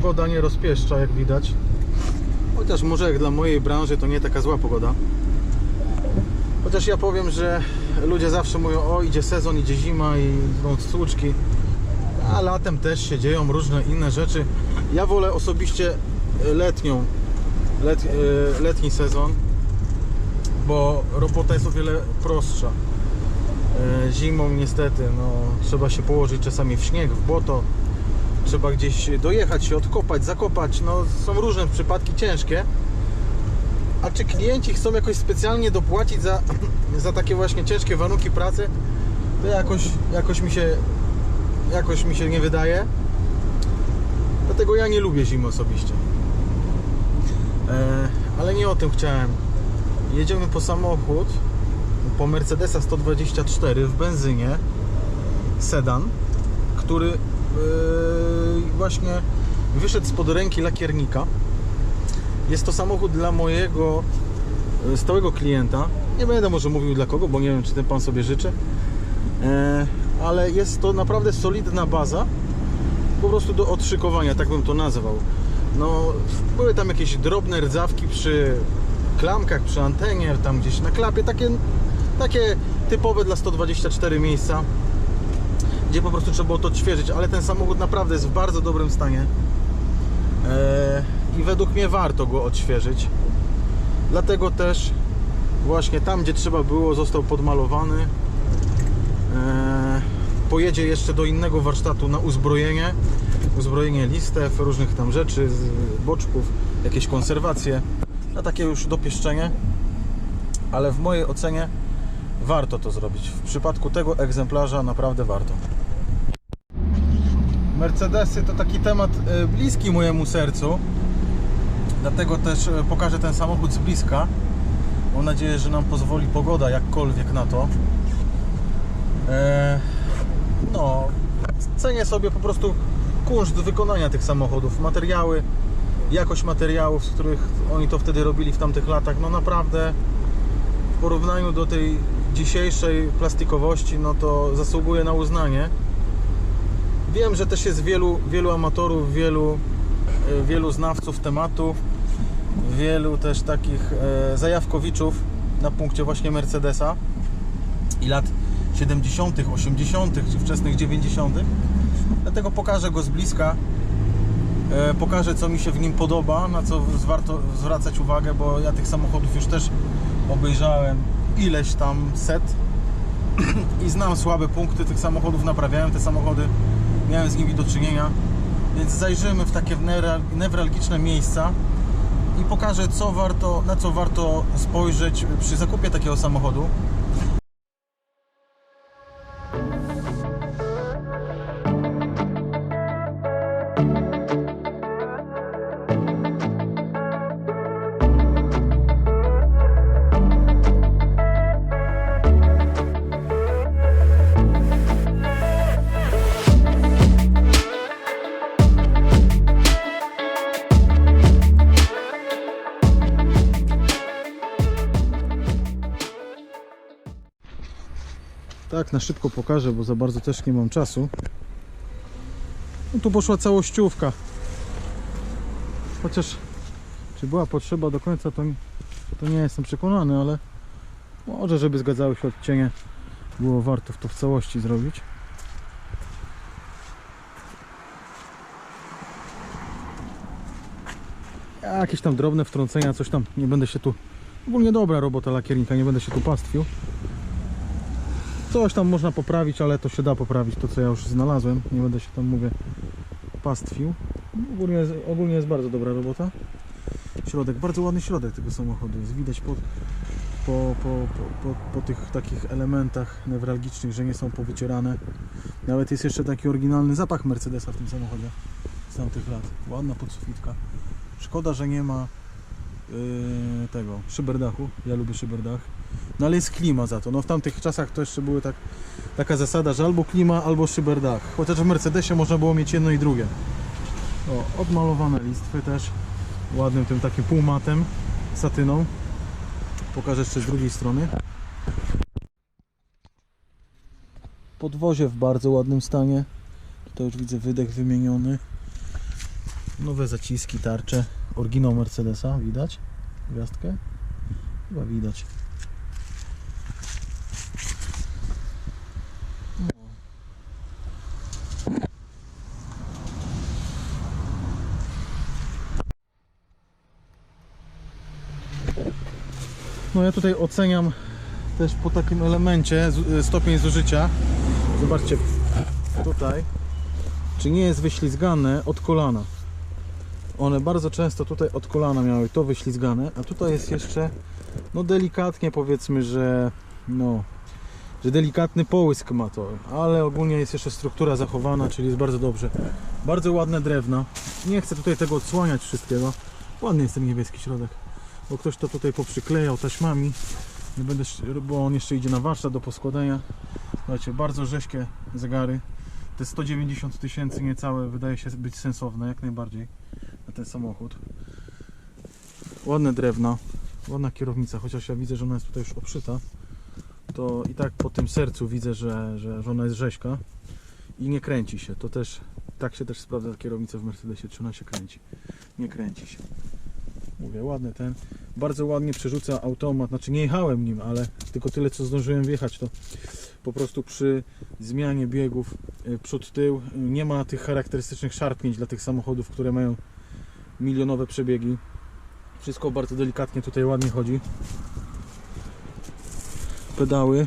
pogoda nie rozpieszcza, jak widać. Chociaż może jak dla mojej branży to nie taka zła pogoda. Chociaż ja powiem, że ludzie zawsze mówią, o idzie sezon, idzie zima i idą stłuczki. A latem też się dzieją różne inne rzeczy. Ja wolę osobiście letnią, let, e, letni sezon, bo robota jest o wiele prostsza. E, Zimą niestety, no, trzeba się położyć czasami w śnieg, w błoto, trzeba gdzieś dojechać się, odkopać, zakopać. No, są różne przypadki ciężkie. A czy klienci chcą jakoś specjalnie dopłacić za, za takie właśnie ciężkie warunki pracy? To jakoś, jakoś mi się jakoś mi się nie wydaje. Dlatego ja nie lubię zimy osobiście. E, ale nie o tym chciałem. Jedziemy po samochód, po Mercedesa 124 w benzynie, sedan, który właśnie wyszedł spod ręki lakiernika. Jest to samochód dla mojego e, stałego klienta. Nie będę może mówił dla kogo, bo nie wiem, czy ten pan sobie życzy. E, ale jest to naprawdę solidna baza po prostu do odszykowania, tak bym to nazwał. No, były tam jakieś drobne rdzawki przy klamkach, przy antenie, tam gdzieś na klapie, takie, takie typowe dla 124 miejsca, gdzie po prostu trzeba było to odświeżyć, ale ten samochód naprawdę jest w bardzo dobrym stanie e, i według mnie warto go odświeżyć. Dlatego też właśnie tam, gdzie trzeba było, został podmalowany. Eee, pojedzie jeszcze do innego warsztatu na uzbrojenie. Uzbrojenie listew, różnych tam rzeczy, boczków, jakieś konserwacje, na takie już dopieszczenie. Ale w mojej ocenie warto to zrobić. W przypadku tego egzemplarza naprawdę warto. Mercedesy to taki temat e, bliski mojemu sercu. Dlatego też e, pokażę ten samochód z bliska. Mam nadzieję, że nam pozwoli pogoda jakkolwiek na to. E, no, cenię sobie po prostu kunszt wykonania tych samochodów, materiały, jakość materiałów, z których oni to wtedy robili w tamtych latach, no naprawdę w porównaniu do tej dzisiejszej plastikowości, no to zasługuje na uznanie. Wiem, że też jest wielu, wielu amatorów, wielu, e, wielu znawców tematu, wielu też takich e, zajawkowiczów na punkcie właśnie Mercedesa i lat 70., 80., czy wczesnych 90. Dlatego pokażę go z bliska. E, Pokażę, co mi się w nim podoba, na co warto zwracać uwagę, bo ja tych samochodów już też obejrzałem ileś tam set i znam słabe punkty tych samochodów, naprawiałem te samochody, miałem z nimi do czynienia, więc zajrzymy w takie newra- newralgiczne miejsca i pokażę, co warto, na co warto spojrzeć przy zakupie takiego samochodu. Tak, na szybko pokażę, bo za bardzo też nie mam czasu. No tu poszła całościówka. Chociaż czy była potrzeba do końca, to, to nie jestem przekonany, ale może, żeby zgadzały się odcienie, było warto to w całości zrobić. Jakieś tam drobne wtrącenia, coś tam, nie będę się tu... Ogólnie dobra robota lakiernika, nie będę się tu pastwił. Coś tam można poprawić, ale to się da poprawić, to co ja już znalazłem. Nie będę się tam, mówię, pastwił. Ogólnie jest, ogólnie jest bardzo dobra robota. Środek, bardzo ładny środek tego samochodu jest. Widać po, po, po, po, po, tych takich elementach newralgicznych, że nie są powycierane. Nawet jest jeszcze taki oryginalny zapach Mercedesa w tym samochodzie z tamtych lat. Ładna podsufitka. Szkoda, że nie ma yy, tego szyberdachu. Ja lubię szyberdach. No ale jest klima za to. No w tamtych czasach to jeszcze były tak, taka zasada, że albo klima, albo szyberdach. Chociaż w Mercedesie można było mieć jedno i drugie. O, odmalowane listwy też. Ładnym tym takim półmatem, satyną. Pokażę jeszcze z drugiej strony. Podwozie w bardzo ładnym stanie. Tutaj już widzę wydech wymieniony. Nowe zaciski, tarcze. Oryginał Mercedesa, widać? Gwiazdkę? Chyba widać. No ja tutaj oceniam też po takim elemencie z- stopień zużycia. Zobaczcie tutaj, czy nie jest wyślizgane od kolana. One bardzo często tutaj od kolana miały to wyślizgane, a tutaj jest jeszcze no delikatnie powiedzmy, że no że delikatny połysk ma to, ale ogólnie jest jeszcze struktura zachowana, czyli jest bardzo dobrze. Bardzo ładne drewna. Nie chcę tutaj tego odsłaniać wszystkiego. Ładny jest ten niebieski środek, bo ktoś to tutaj poprzyklejał taśmami. Nie będę, bo on jeszcze idzie na warsztat do poskładania. Słuchajcie, bardzo rzeźkie zegary. Te 190 tysięcy niecałe wydaje się być sensowne, jak najbardziej na ten samochód. Ładne drewna, ładna kierownica, chociaż ja widzę, że ona jest tutaj już obszyta. To i tak po tym sercu widzę, że, że, że ona jest rzeźka i nie kręci się. To też tak się też sprawdza kierownica w Mercedesie, czy ona się kręci. Nie kręci się. Mówię, ładny ten. Bardzo ładnie przerzuca automat. Znaczy nie jechałem nim, ale tylko tyle co zdążyłem wjechać to po prostu przy zmianie biegów y, przód tył y, nie ma tych charakterystycznych szarpnięć dla tych samochodów, które mają milionowe przebiegi. Wszystko bardzo delikatnie tutaj ładnie chodzi. Pedały.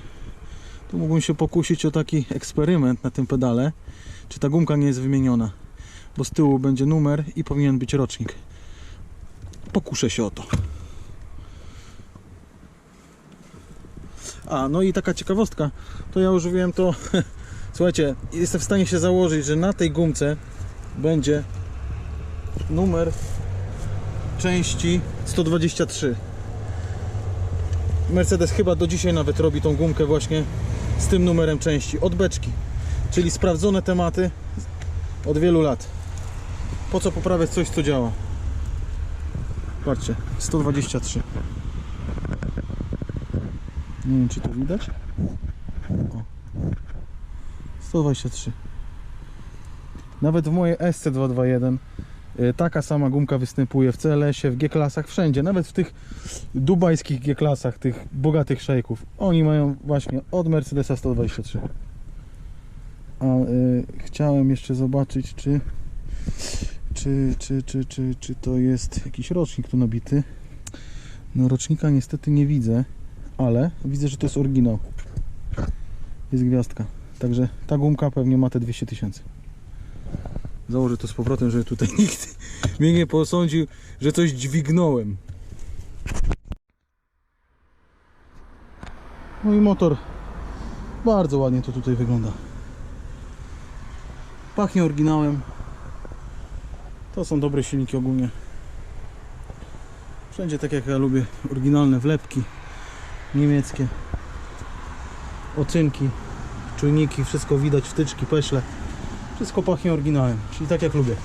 Tu mógłbym się pokusić o taki eksperyment na tym pedale. Czy ta gumka nie jest wymieniona? Bo z tyłu będzie numer i powinien być rocznik. Pokuszę się o to. A, no i taka ciekawostka. To ja już wiem to. Słuchajcie, jestem w stanie się założyć, że na tej gumce będzie numer części 123. Mercedes chyba do dzisiaj nawet robi tą gumkę właśnie z tym numerem części od beczki. Czyli sprawdzone tematy od wielu lat. Po co poprawiać coś, co działa? Patrzcie, 123. Nie wiem, czy to widać. O. 123. Nawet w mojej SC221 y, taka sama gumka występuje w CLS-ie, w G-klasach, wszędzie. Nawet w tych dubajskich G-klasach, tych bogatych szejków. Oni mają właśnie od Mercedesa 123. A y, chciałem jeszcze zobaczyć, czy, czy, czy, czy, czy, czy to jest jakiś rocznik tu nabity. No rocznika niestety nie widzę ale widzę, że to jest oryginał. Jest gwiazdka. Także ta gumka pewnie ma te 200 tysięcy. Założę to z powrotem, żeby tutaj nikt mnie nie posądził, że coś dźwignąłem. No i motor bardzo ładnie to tutaj wygląda. Pachnie oryginałem. To są dobre silniki ogólnie. Wszędzie tak jak ja lubię, oryginalne wlepki niemieckie ocynki, czujniki, wszystko widać, wtyczki, peśle. Wszystko pachnie oryginałem, czyli tak jak lubię